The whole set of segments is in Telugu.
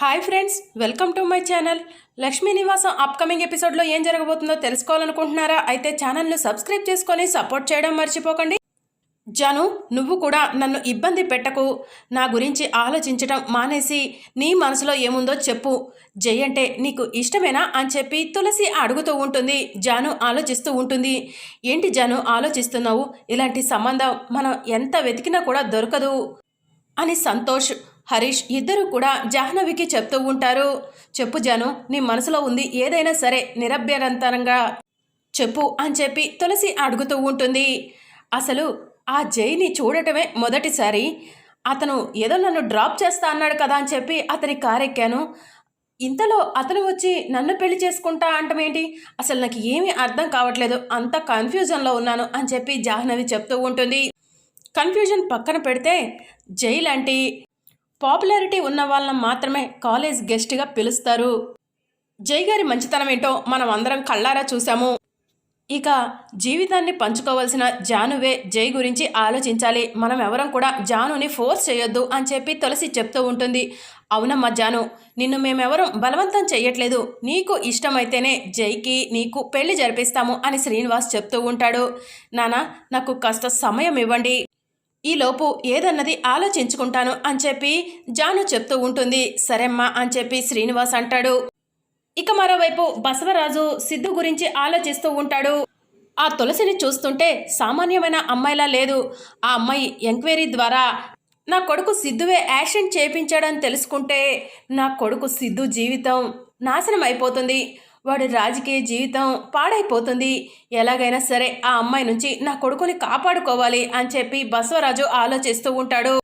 Hi friends welcome to my channel. Lakshmi Nivasam upcoming ఎపిసోడ్లో ఏం జరగబోతుందో తెలుసుకోవాలనుకుంటున్నారా? అయితే ఛానల్ను సబ్స్క్రైబ్ చేసుకొని సపోర్ట్ చేయడం మర్చిపోకండి. జను నువ్వు కూడా నన్ను ఇబ్బంది పెట్టకు. నా గురించి ఆలోచించడం మానేసి నీ మనసులో ఏముందో చెప్పు. జై అంటే నీకు ఇష్టమేనా అని చెప్పి తులసి అడుగుతూ ఉంటుంది. జాను ఆలోచిస్తూ ఉంటుంది. ఏంటి జాను ఆలోచిస్తున్నావు? ఇలాంటి సంబంధం మనం ఎంత వెతికినా కూడా దొరకదు. అని సంతోష్ హరీష్ ఇద్దరు కూడా జాహ్నవికి చెప్తూ ఉంటారు. చెప్పు జాను నీ మనసులో ఉంది ఏదైనా సరే నిరభ్యరంతరంగా చెప్పు అని చెప్పి తులసి అడుగుతూ ఉంటుంది. అసలు ఆ జైని చూడటమే మొదటిసారి. అతను ఏదో నన్ను డ్రాప్ చేస్తా అన్నాడు కదా అని చెప్పి అతని కారెక్కాను. ఇంతలో అతను వచ్చి నన్ను పెళ్ళి చేసుకుంటా అంటమేంటి అసలు నాకు ఏమీ అర్థం కావట్లేదు అంత కన్ఫ్యూజన్లో ఉన్నాను అని చెప్పి జాహ్నవి చెప్తూ ఉంటుంది. కన్ఫ్యూజన్ పక్కన పెడితే జై లాంటి పాపులారిటీ ఉన్న వాళ్ళని మాత్రమే కాలేజ్ గెస్ట్గా పిలుస్తారు. జై గారి మంచితనం ఏంటో మనం అందరం కళ్ళారా చూసాము ఇక జీవితాన్ని పంచుకోవాల్సిన జానువే జై గురించి ఆలోచించాలి. మనం ఎవరం కూడా జానుని ఫోర్స్ చేయొద్దు అని చెప్పి తులసి చెప్తూ ఉంటుంది. అవునమ్మా జాను నిన్ను మేమెవరం బలవంతం చేయట్లేదు నీకు ఇష్టమైతేనే జైకి నీకు పెళ్ళి జరిపిస్తాము అని శ్రీనివాస్ చెప్తూ ఉంటాడు. నానా నాకు కాస్త సమయం ఇవ్వండి. ఈలోపు ఏదన్నది ఆలోచించుకుంటాను అని చెప్పి జాను చెప్తూ ఉంటుంది. సరేమ్మా అని చెప్పి శ్రీనివాస్ అంటాడు. ఇక మరోవైపు బసవరాజు సిద్ధు గురించి ఆలోచిస్తూ ఉంటాడు. ఆ తులసిని చూస్తుంటే సామాన్యమైన అమ్మాయిలా లేదు. ఆ అమ్మాయి ఎంక్వైరీ ద్వారా నా కొడుకు సిద్ధువే యాక్షన్ చేపించాడని తెలుసుకుంటే నా కొడుకు సిద్ధు జీవితం నాశనం అయిపోతుంది వాడి రాజకీయ జీవితం పాడైపోతుంది. ఎలాగైనా సరే ఆ అమ్మాయి నుంచి నా కొడుకుని కాపాడుకోవాలి అని చెప్పి బసవరాజు ఆలోచిస్తూ ఉంటాడు.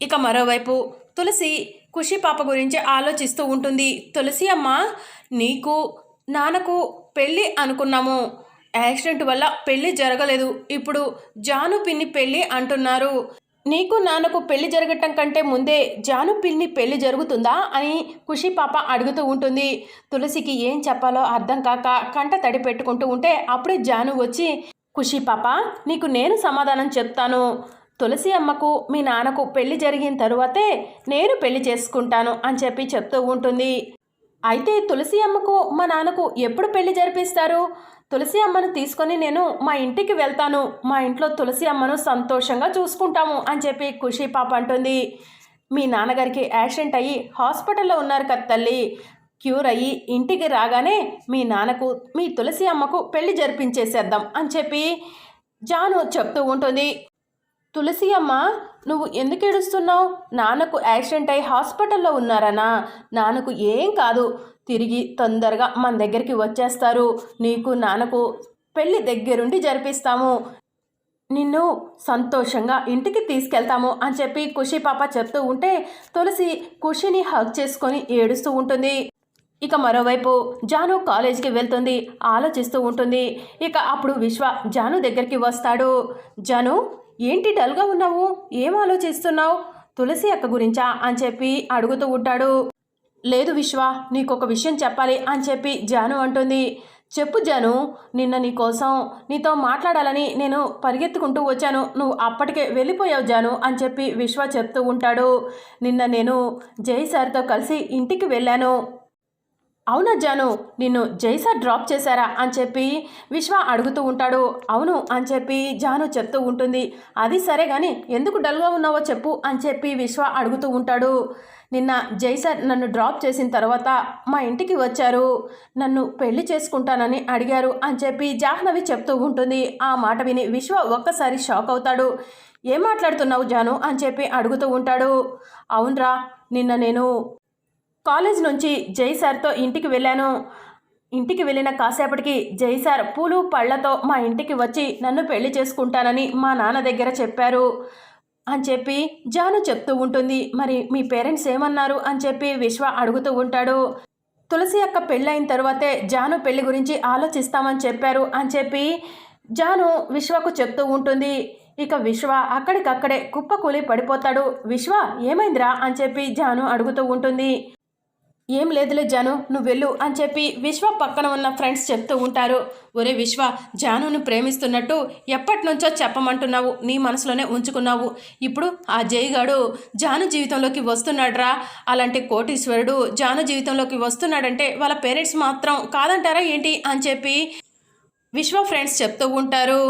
ఇక మరోవైపు తులసి ఖుషి పాప గురించి ఆలోచిస్తూ ఉంటుంది. తులసి అమ్మ నీకు నాన్నకు పెళ్ళి అనుకున్నాము. యాక్సిడెంట్ వల్ల పెళ్ళి జరగలేదు. ఇప్పుడు జాను పిన్ని పెళ్ళి అంటున్నారు. నీకు నాన్నకు పెళ్ళి జరగటం కంటే ముందే జాను పిల్ని పెళ్ళి జరుగుతుందా అని ఖుషి పాప అడుగుతూ ఉంటుంది. తులసికి ఏం చెప్పాలో అర్థం కాక కంట తడి పెట్టుకుంటూ ఉంటే అప్పుడే జాను వచ్చి ఖుషి పాప నీకు నేను సమాధానం చెప్తాను. తులసి అమ్మకు మీ నాన్నకు పెళ్ళి జరిగిన తరువాతే నేను పెళ్ళి చేసుకుంటాను అని చెప్పి చెప్తూ ఉంటుంది. అయితే తులసి అమ్మకు మా నాన్నకు ఎప్పుడు పెళ్ళి జరిపిస్తారు? తులసి అమ్మను తీసుకొని నేను మా ఇంటికి వెళ్తాను. మా ఇంట్లో తులసి అమ్మను సంతోషంగా చూసుకుంటాము అని చెప్పి ఖుషి పాప అంటుంది. మీ నాన్నగారికి యాక్సిడెంట్ అయ్యి హాస్పిటల్లో ఉన్నారు కదా తల్లి. క్యూర్ అయ్యి ఇంటికి రాగానే మీ నాన్నకు మీ తులసి అమ్మకు పెళ్ళి జరిపించేసేద్దాం అని చెప్పి జాను చెప్తూ ఉంటుంది. తులసి అమ్మ నువ్వు ఎందుకు ఏడుస్తున్నావు? నాన్నకు యాక్సిడెంట్ అయి హాస్పిటల్లో ఉన్నారనా? నాన్నకు ఏం కాదు. తిరిగి తొందరగా మన దగ్గరికి వచ్చేస్తారు. నీకు నాన్నకు పెళ్ళి దగ్గరుండి జరిపిస్తాము. నిన్ను సంతోషంగా ఇంటికి తీసుకెళ్తాము అని చెప్పి ఖుషి పాప చెప్తూ ఉంటే తులసి ఖుషిని హక్ చేసుకొని ఏడుస్తూ ఉంటుంది. ఇక మరోవైపు జాను కాలేజీకి వెళ్తుంది ఆలోచిస్తూ ఉంటుంది. ఇక అప్పుడు విశ్వ జాను దగ్గరికి వస్తాడు. జాను ఏంటి డల్గా ఉన్నావు? ఏం ఆలోచిస్తున్నావు? తులసి అక్క గురించా? అని చెప్పి అడుగుతూ ఉంటాడు. లేదు విశ్వ నీకొక విషయం చెప్పాలి అని చెప్పి జాను అంటుంది. చెప్పు జాను నిన్న నీ కోసం నీతో మాట్లాడాలని నేను పరిగెత్తుకుంటూ వచ్చాను. నువ్వు అప్పటికే వెళ్ళిపోయావు జాను అని చెప్పి విశ్వ చెప్తూ ఉంటాడు. నిన్న నేను జై సార్తో కలిసి ఇంటికి వెళ్ళాను. అవునా జాను నిన్ను జైసార్ డ్రాప్ చేశారా అని చెప్పి విశ్వ అడుగుతూ ఉంటాడు. అవును అని చెప్పి జాను చెప్తూ ఉంటుంది. అది సరే కానీ ఎందుకు డల్గా ఉన్నావో చెప్పు అని చెప్పి విశ్వ అడుగుతూ ఉంటాడు. నిన్న జైసార్ నన్ను డ్రాప్ చేసిన తర్వాత మా ఇంటికి వచ్చారు. నన్ను పెళ్ళి చేసుకుంటానని అడిగారు అని చెప్పి జాహ్నవి చెప్తూ ఉంటుంది. ఆ మాట విని విశ్వ ఒక్కసారి షాక్ అవుతాడు. ఏం మాట్లాడుతున్నావు జాను అని చెప్పి అడుగుతూ ఉంటాడు. అవునరా నిన్న నేను కాలేజ్ నుంచి జై సార్తో ఇంటికి వెళ్ళాను. ఇంటికి వెళ్ళిన కాసేపటికి జై సార్ పూలు పళ్ళతో మా ఇంటికి వచ్చి నన్ను పెళ్ళి చేసుకుంటానని మా నాన్న దగ్గర చెప్పారు. అని చెప్పి జాను చెప్తూ ఉంటుంది. మరి మీ పేరెంట్స్ ఏమన్నారు? అని చెప్పి విశ్వ అడుగుతూ ఉంటాడు. తులసి అక్క పెళ్ళైన తర్వాతే జాను పెళ్ళి గురించి ఆలోచిస్తామని చెప్పారు. అని చెప్పి జాను విశ్వకు చెప్తూ ఉంటుంది. ఇక విశ్వ అక్కడికక్కడే కుప్పకూలి పడిపోతాడు. విశ్వ ఏమైందిరా? అని చెప్పి జాను అడుగుతూ ఉంటుంది. ఏం లేదులే జాను నువ్వు వెళ్ళు అని చెప్పి విశ్వ పక్కన ఉన్న ఫ్రెండ్స్ చెప్తూ ఉంటారు. ఒరే విశ్వ జానుని ప్రేమిస్తున్నట్టు ఎప్పటి నుంచో చెప్పమంటున్నావు నీ మనసులోనే ఉంచుకున్నావు. ఇప్పుడు ఆ జయగాడు జాను జీవితంలోకి వస్తున్నాడురా. అలాంటి కోటీశ్వరుడు జాను జీవితంలోకి వస్తున్నాడంటే వాళ్ళ పేరెంట్స్ మాత్రం కాదంటారా ఏంటి అని చెప్పి విశ్వ ఫ్రెండ్స్ చెప్తూ ఉంటారు.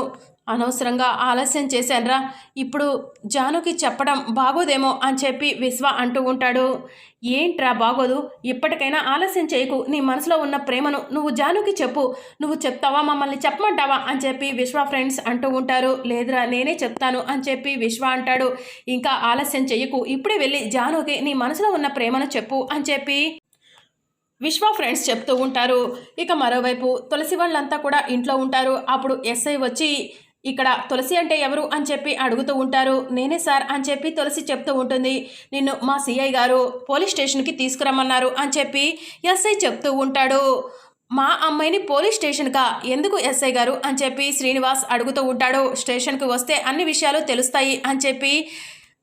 అనవసరంగా ఆలస్యం చేశానురా. ఇప్పుడు జానుకి చెప్పడం బాగోదేమో అని చెప్పి విశ్వ అంటూ ఉంటాడు. ఏంట్రా బాగోదు? ఇప్పటికైనా ఆలస్యం చేయకు. నీ మనసులో ఉన్న ప్రేమను నువ్వు జానుకి చెప్పు. నువ్వు చెప్తావా? మమ్మల్ని చెప్పమంటావా? అని చెప్పి విశ్వ ఫ్రెండ్స్ అంటూ ఉంటారు. లేదురా నేనే చెప్తాను అని చెప్పి విశ్వ అంటాడు. ఇంకా ఆలస్యం చెయ్యకు ఇప్పుడే వెళ్ళి జానుకి నీ మనసులో ఉన్న ప్రేమను చెప్పు అని చెప్పి విశ్వ ఫ్రెండ్స్ చెప్తూ ఉంటారు. ఇక మరోవైపు తులసి వాళ్ళంతా కూడా ఇంట్లో ఉంటారు. అప్పుడు ఎస్ఐ వచ్చి ఇక్కడ తులసి అంటే ఎవరు అని చెప్పి అడుగుతూ ఉంటారు. నేనే సార్ అని చెప్పి తులసి చెప్తూ ఉంటుంది. నిన్ను మా సిఐ గారు పోలీస్ స్టేషన్కి తీసుకురమ్మన్నారు అని చెప్పి ఎస్ఐ చెప్తూ ఉంటాడు. మా అమ్మాయిని పోలీస్ స్టేషన్కా? ఎందుకు ఎస్ఐ గారు అని చెప్పి శ్రీనివాస్ అడుగుతూ ఉంటాడు. స్టేషన్కి వస్తే అన్ని విషయాలు తెలుస్తాయి అని చెప్పి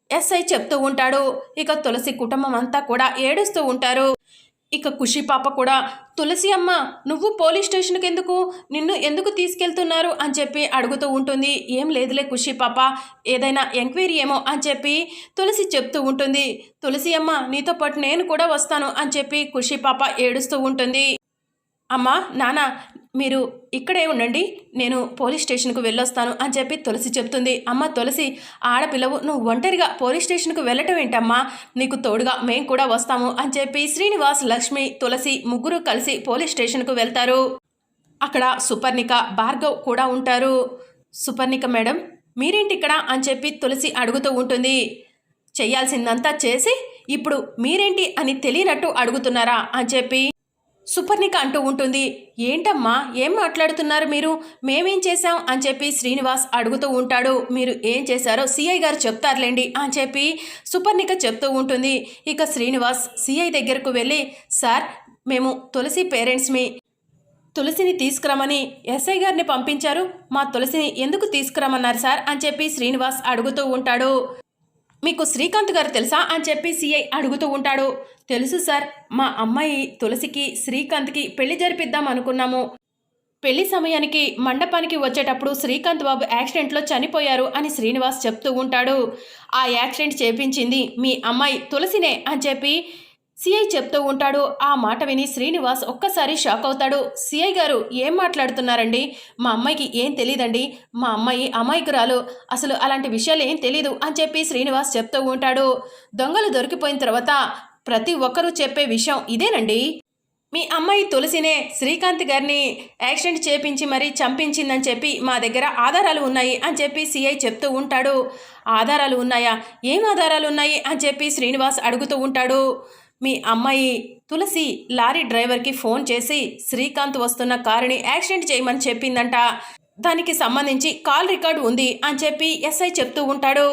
ఎస్ఐ చెప్తూ ఉంటాడు. ఇక తులసి కుటుంబం అంతా కూడా ఏడుస్తూ ఉంటారు. ఇక ఖుషి పాప కూడా తులసి అమ్మ నువ్వు పోలీస్ స్టేషన్కి ఎందుకు? నిన్ను ఎందుకు తీసుకెళ్తున్నారు? అని చెప్పి అడుగుతూ ఉంటుంది. ఏం లేదులే ఖుషి పాప ఏదైనా ఎంక్వైరీ ఏమో అని చెప్పి తులసి చెప్తూ ఉంటుంది. తులసి అమ్మ నీతో పాటు నేను కూడా వస్తాను అని చెప్పి ఖుషి పాప ఏడుస్తూ ఉంటుంది. అమ్మా నాన్న మీరు ఇక్కడే ఉండండి నేను పోలీస్ స్టేషన్కు వెళ్ళొస్తాను అని చెప్పి తులసి చెప్తుంది. అమ్మ తులసి ఆడపిల్లవు నువ్వు ఒంటరిగా పోలీస్ స్టేషన్కు వెళ్ళటం ఏంటమ్మా? నీకు తోడుగా మేము కూడా వస్తాము అని చెప్పి శ్రీనివాస్ లక్ష్మి తులసి ముగ్గురు కలిసి పోలీస్ స్టేషన్కు వెళ్తారు. అక్కడ సుపర్ణిక భార్గవ్ కూడా ఉంటారు. సుపర్ణిక మేడం మీరేంటి ఇక్కడ అని చెప్పి తులసి అడుగుతూ ఉంటుంది. చేయాల్సిందంతా చేసి ఇప్పుడు మీరేంటి అని తెలియనట్టు అడుగుతున్నారా అని చెప్పి సుపర్ణిక అంటూ ఉంటుంది. ఏంటమ్మా ఏం మాట్లాడుతున్నారు మీరు? మేమేం చేశాం? అని చెప్పి శ్రీనివాస్ అడుగుతూ ఉంటాడు. మీరు ఏం చేశారో సిఐ గారు చెప్తారులేండి అని చెప్పి సుపర్ణిక చెప్తూ ఉంటుంది. ఇక శ్రీనివాస్ సిఐ దగ్గరకు వెళ్ళి సార్ మేము తులసి పేరెంట్స్మి తులసిని తీసుకురమని ఎస్ఐ గారిని పంపించారు. మా తులసిని ఎందుకు తీసుకురమన్నారు సార్? అని చెప్పి శ్రీనివాస్ అడుగుతూ ఉంటాడు. మీకు శ్రీకాంత్ గారు తెలుసా అని చెప్పి సిఐ అడుగుతూ ఉంటాడు. తెలుసు సార్ మా అమ్మాయి తులసికి శ్రీకాంత్కి పెళ్ళి జరిపిద్దాం అనుకున్నాము. పెళ్ళి సమయానికి మండపానికి వచ్చేటప్పుడు శ్రీకాంత్ బాబు యాక్సిడెంట్లో చనిపోయారు అని శ్రీనివాస్ చెప్తూ ఉంటాడు. ఆ యాక్సిడెంట్ చేపించింది మీ అమ్మాయి తులసినే అని చెప్పి సిఐ చెప్తూ ఉంటాడు. ఆ మాట విని శ్రీనివాస్ ఒక్కసారి షాక్ అవుతాడు. సిఐ గారు ఏం మాట్లాడుతున్నారండి? మా అమ్మాయికి ఏం తెలియదండి మా అమ్మాయి అమాయకురాలు. అసలు అలాంటి విషయాలు ఏం తెలీదు అని చెప్పి శ్రీనివాస్ చెప్తూ ఉంటాడు. దొంగలు దొరికిపోయిన తర్వాత ప్రతి ఒక్కరూ చెప్పే విషయం ఇదేనండి. మీ అమ్మాయి తులసినే శ్రీకాంత్ గారిని యాక్సిడెంట్ చేపించి మరీ చంపించిందని చెప్పి మా దగ్గర ఆధారాలు ఉన్నాయి అని చెప్పి సిఐ చెప్తూ ఉంటాడు. ఆధారాలు ఉన్నాయా? ఏం ఆధారాలు ఉన్నాయి? అని చెప్పి శ్రీనివాస్ అడుగుతూ ఉంటాడు. మీ అమ్మాయి తులసి లారీ డ్రైవర్కి ఫోన్ చేసి శ్రీకాంత్ వస్తున్న కారుని యాక్సిడెంట్ చేయమని చెప్పిందంట. దానికి సంబంధించి కాల్ రికార్డు ఉంది అని చెప్పి ఎస్ఐ చెప్తూ ఉంటాడు.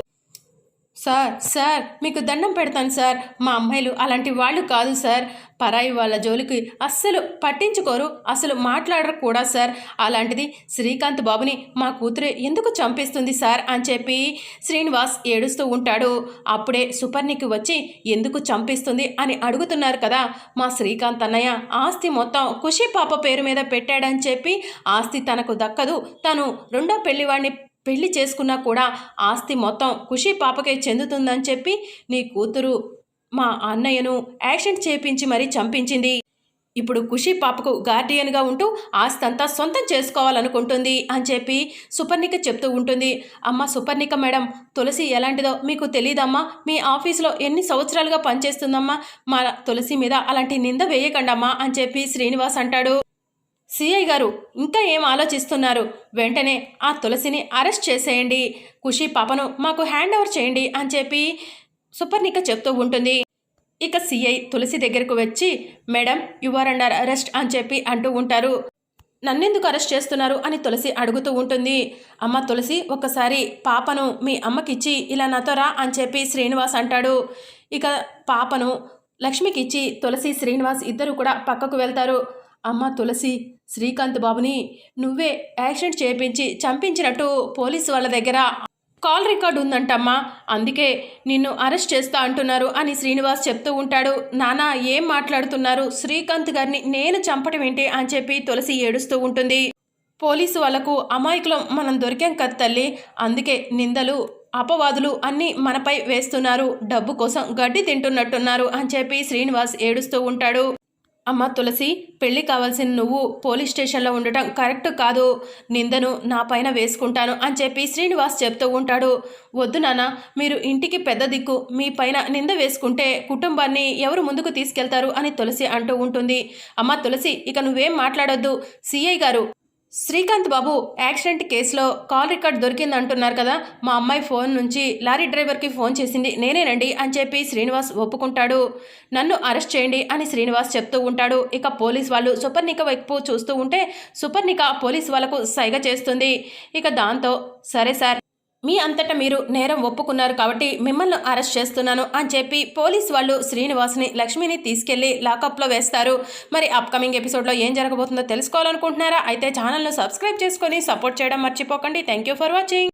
సార్ సార్ మీకు దండం పెడతాను సార్. మా అమ్మాయిలు అలాంటి వాళ్ళు కాదు సార్. పరాయి వాళ్ళ జోలికి అస్సలు పట్టించుకోరు అసలు మాట్లాడరు కూడా సార్. అలాంటిది శ్రీకాంత్ బాబుని మా కూతురే ఎందుకు చంపిస్తుంది సార్ అని చెప్పి శ్రీనివాస్ ఏడుస్తూ ఉంటాడు. అప్పుడే సుపర్ణికి వచ్చి ఎందుకు చంపిస్తుంది అని అడుగుతున్నారు కదా మా శ్రీకాంత్ అన్నయ్య. ఆస్తి మొత్తం ఖుషి పాప పేరు మీద పెట్టాడని చెప్పి ఆస్తి తనకు దక్కదు. తను రెండో పెళ్ళివాడిని పెళ్ళి చేసుకున్నా కూడా ఆస్తి మొత్తం ఖుషి పాపకే చెందుతుందని చెప్పి నీ కూతురు మా అన్నయ్యను యాక్సిడెంట్ చేపించి మరీ చంపించింది. ఇప్పుడు ఖుషి పాపకు గార్డియన్గా ఉంటూ ఆస్తి అంతా సొంతం చేసుకోవాలనుకుంటుంది అని చెప్పి సుపర్ణిక చెప్తూ ఉంటుంది. అమ్మ సుపర్ణిక మేడం తులసి ఎలాంటిదో మీకు తెలియదమ్మా మీ ఆఫీస్లో ఎన్ని సంవత్సరాలుగా పనిచేస్తుందమ్మా. మా తులసి మీద అలాంటి నింద వేయకండమ్మా అని చెప్పి శ్రీనివాస్ అంటాడు. సిఐ గారు ఇంకా ఏం ఆలోచిస్తున్నారు? వెంటనే ఆ తులసిని అరెస్ట్ చేసేయండి. ఖుషి పాపను మాకు హ్యాండ్ ఓవర్ చేయండి అని చెప్పి సుపర్ణిక చెప్తూ ఉంటుంది. ఇక సిఐ తులసి దగ్గరకు వచ్చి madam you are under arrest అని చెప్పి అంటూ ఉంటారు. నన్నెందుకు అరెస్ట్ చేస్తున్నారు? అని తులసి అడుగుతూ ఉంటుంది. అమ్మ తులసి ఒక్కసారి పాపను మీ అమ్మకిచ్చి ఇలా నాతో రా అని చెప్పి శ్రీనివాస్ అంటాడు. ఇక పాపను లక్ష్మికి ఇచ్చి తులసి శ్రీనివాస్ ఇద్దరు కూడా పక్కకు వెళ్తారు. అమ్మ తులసి శ్రీకాంత్ బాబుని నువ్వే యాక్సిడెంట్ చేయించి చంపించినట్టు పోలీసు వాళ్ళ దగ్గర కాల్ రికార్డు ఉందంటమ్మా. అందుకే నిన్ను అరెస్ట్ చేస్తా అంటున్నారు అని శ్రీనివాస్ చెప్తూ ఉంటాడు. నానా ఏం మాట్లాడుతున్నారు? శ్రీకాంత్ గారిని నేను చంపడం ఏంటి? అని చెప్పి తులసి ఏడుస్తూ ఉంటుంది. పోలీసు వాళ్ళకు అమాయకులం మనం దొరికాం కదా తల్లి. అందుకే నిందలు అపవాదులు అన్నీ మనపై వేస్తున్నారు. డబ్బు కోసం గడ్డి తింటున్నట్టున్నారు అని చెప్పి శ్రీనివాస్ ఏడుస్తూ ఉంటాడు. అమ్మ తులసి పెళ్ళి కావాల్సిన నువ్వు పోలీస్ స్టేషన్లో ఉండటం కరెక్ట్ కాదు. నిందను నా పైన వేసుకుంటాను అని చెప్పి శ్రీనివాస్ చెప్తూ ఉంటాడు. వద్దు నాన్న మీరు ఇంటికి పెద్ద దిక్కు. మీ పైన నింద వేసుకుంటే కుటుంబాన్ని ఎవరు ముందుకు తీసుకెళ్తారు అని తులసి అంటూ ఉంటుంది. అమ్మ తులసి ఇక నువ్వేం మాట్లాడొద్దు. సిఐ గారు శ్రీకాంత్ బాబు యాక్సిడెంట్ కేసులో కాల్ రికార్డ్ దొరికింది అంటున్నారు కదా. మా అమ్మాయి ఫోన్ నుంచి లారీ డ్రైవర్కి ఫోన్ చేసింది. నేనేనండి అని చెప్పి శ్రీనివాస్ ఒప్పుకుంటాడు. నన్ను అరెస్ట్ చేయండి అని శ్రీనివాస్ చెప్తూ ఉంటాడు. ఇక పోలీస్ వాళ్ళు సుపర్ణిక వైపు చూస్తూ ఉంటే సుపర్ణిక పోలీస్ వాళ్ళకు సైగ చేస్తుంది. ఇక దాంతో సరే సార్. మీ అంతటా మీరు నేరం ఒప్పుకున్నారు కాబట్టి మిమ్మల్ని అరెస్ట్ చేస్తున్నాను అని చెప్పి పోలీస్ వాళ్ళు శ్రీనివాస్ని లక్ష్మిని తీసుకెళ్ళి లాకప్లో వేస్తారు. మరి అప్కమింగ్ ఎపిసోడ్లో ఏం జరగబోతుందో తెలుసుకోవాలనుకుంటున్నారా? అయితే ఛానల్ను సబ్స్క్రైబ్ చేసుకొని సపోర్ట్ చేయడం మర్చిపోకండి. Thank you for watching